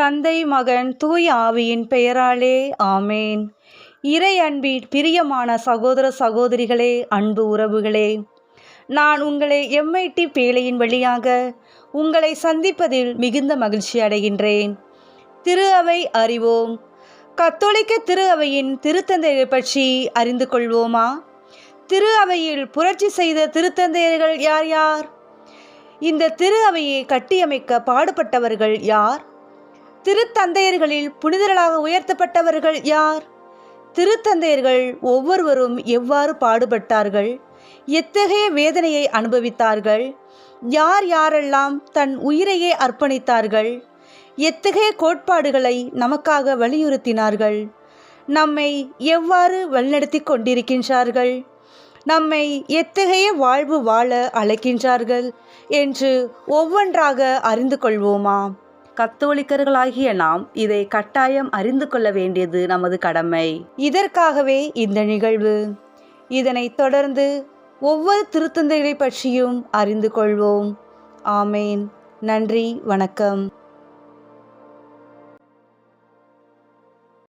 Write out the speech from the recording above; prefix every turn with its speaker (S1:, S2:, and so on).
S1: தந்தை மகன் தூய ஆவியின் பெயராலே ஆமேன். இறை அன்பின் பிரியமான சகோதர சகோதரிகளே அன்பு உறவுகளே நான் உங்களை எம்ஐடி பேழையின் வழியாக உங்களை சந்திப்பதில் மிகுந்த மகிழ்ச்சி அடைகின்றேன். திரு அவை அறிவோம். கத்தோலிக்க திரு அவையின் திருத்தந்தையை பற்றி அறிந்து கொள்வோமா? திரு அவையில் புரட்சி செய்த திருத்தந்தையர்கள் யார் யார்? இந்த திரு அவையை கட்டியமைக்க பாடுபட்டவர்கள் யார்? திருத்தந்தையர்களில் புனிதர்களாக உயர்த்தப்பட்டவர்கள் யார்? திருத்தந்தையர்கள் ஒவ்வொருவரும் எவ்வாறு பாடுபட்டார்கள்? எத்தகைய வேதனையை அனுபவித்தார்கள்? யார் யாரெல்லாம் தன் உயிரையே அர்ப்பணித்தார்கள்? எத்தகைய கோட்பாடுகளை நமக்காக வலியுறுத்தினார்கள்? நம்மை எவ்வாறு வழிநடத்தி கொண்டிருக்கின்றார்கள்? நம்மை எத்தகைய வாழ்வு வாழ அழைக்கின்றார்கள்? என்று ஒவ்வொன்றாக அறிந்து கொள்வோமா? கத்தோலிக்கர்களாகிய நாம் இதை கட்டாயம் அறிந்து கொள்ள வேண்டியது நமது கடமை. இதற்காகவே இந்த நிகழ்வு. இதனைத் தொடர்ந்து ஒவ்வொரு திருத்தந்தைகளை பற்றியும் அறிந்து கொள்வோம். ஆமேன். நன்றி. வணக்கம்.